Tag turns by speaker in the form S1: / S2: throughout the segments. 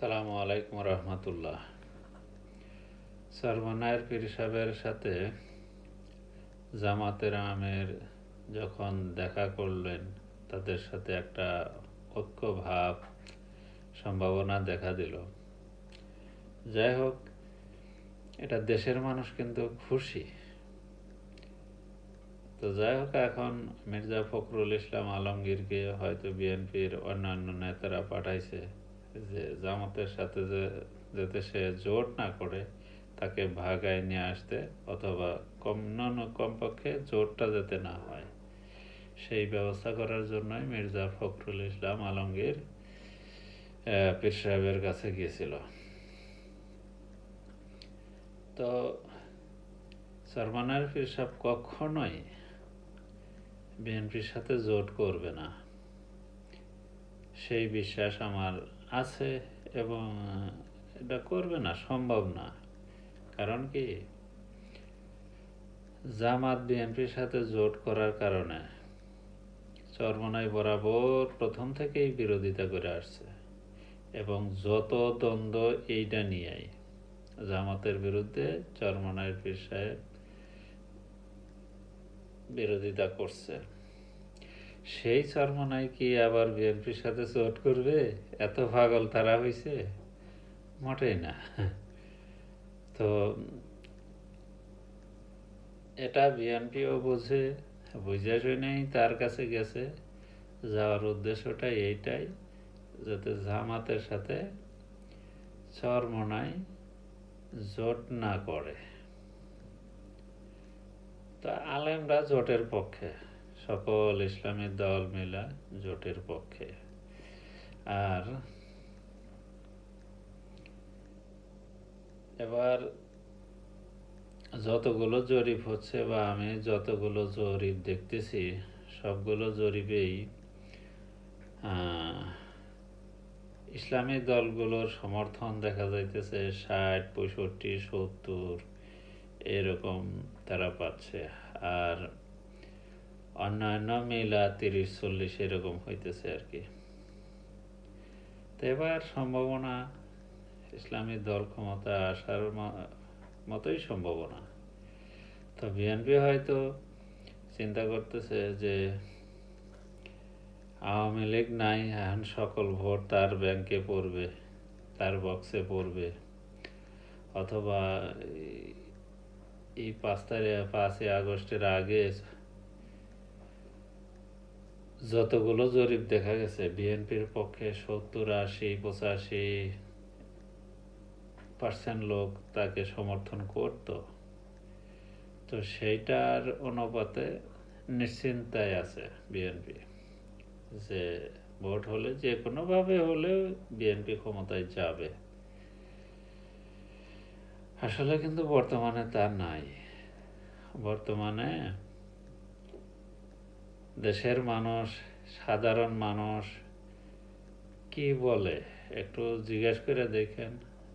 S1: সালামু আলাইকুম রহমতুল্লাহ। সালমানায়ের পীর সাহেবের সাথে জামাতের আমের যখন দেখা করলেন, তাদের সাথে একটা ঐক্য ভাব, সম্ভাবনা দেখা দিল। যাই হোক, এটা দেশের মানুষ কিন্তু খুশি। তো যাই হোক, এখন মির্জা ফখরুল ইসলাম আলমগীরকে হয়তো বিএনপির অন্যান্য নেতারা পাঠাইছে। যে জামাতের সাথে যে যাতে সে জোট না করে তাকে ভাগায় নিয়ে আসতে অথবা কম নন কমপক্ষে জোটটা যাতে না হয়। সেই ব্যবস্থা করার জন্যই মির্জা ফখরুল ইসলাম আলমগীর পীর সাহেবের কাছে গিয়েছিল। তো সরমানার পীর সাহেব কখনোই বিএনপির সাথে জোট করবে না। সেই বিশ্বাস আমার আছে এবং এটা করবে না, সম্ভব না। কারণ কি? জামাত বিএনপির সাথে জোট করার কারণে চরমনাই বরাবর প্রথম থেকেই বিরোধিতা করে আসছে। এবং যত দ্বন্দ্ব এইটা নিয়েই জামাতের বিরুদ্ধে চরমনাইয়ের পীর বিরোধিতা করছে। সেই চরমনাই কি আবার বিএনপির সাথে জোট করবে? এত পাগল তারা হয়েছে মোটেই না। তো এটা বিএনপিও বোঝে, বুঝে শুনেই তার কাছে গেছে। যাওয়ার উদ্দেশ্যটা এইটাই, যাতে জামাতের সাথে চরমনাই জোট না করে। তা আলেমরা জোটের পক্ষে। সকল ইসলামী দল মিলা জোটের পক্ষে। আর এবার যতগুলো জরিপ হচ্ছে বা আমি যতগুলো জরিপ দেখতেছি, সবগুলো জরিপেই ইসলামী দলগুলোর সমর্থন দেখা যাইতেছে ষাট, পঁয়ষট্টি, সত্তর, এরকম তারা পাচ্ছে। আর অন্যান্য মিলা তিরিশ চল্লিশ এরকম হইতেছে আর কি। তো এবার সম্ভাবনা, ইসলামী দল ক্ষমতা আসার মতোই সম্ভাবনা। তো বিএনপি হয়তো চিন্তা করতেছে যে আওয়ামী লীগ নাই, এখন সকল ভোট তার ব্যাংকে পড়বে, তার বক্সে পড়বে। অথবা এই পাঁচ তারিখ, পাঁচই আগস্টের আগে যতগুলো জরিপ দেখা গেছে, বিএনপির পক্ষে সত্তর আশি, পঁচাশি পার্সেন্ট লোক তাকে সমর্থন করত। তো সেইটার অনুপাতে নিশ্চিন্তায় আছে বিএনপি যে ভোট হলে, যে কোনোভাবে হলেও বিএনপি ক্ষমতায় যাবে। আসলে কিন্তু বর্তমানে তা নাই। বর্তমানে দেশের মানুষ, সাধারণ মানুষ, কি বলে? একটু জিজ্ঞেস করে দেখেন,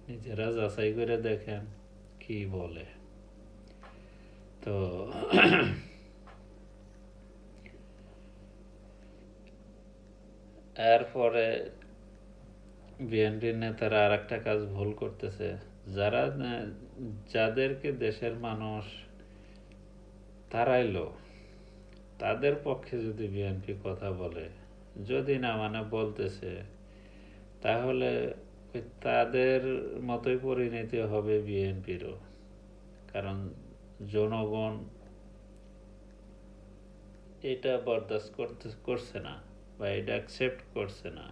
S1: নিজেরা যাচাই করে দেখেন, কি বলে? তো এরপরে বিএনপির নেতারা আর একটা কাজ ভুল করতেছে। যারা, যাদেরকে দেশের মানুষ তারাইলো তাদের পক্ষে যদি বিএনপি কথা বলে, যদি না মানে বলতেছে, তাহলে তাদের মতোই পরিণতি হবে বিএনপিরও। কারণ জনগণ এটা বরদাস্ত করতে, করছে না বা এটা অ্যাকসেপ্ট করছে না।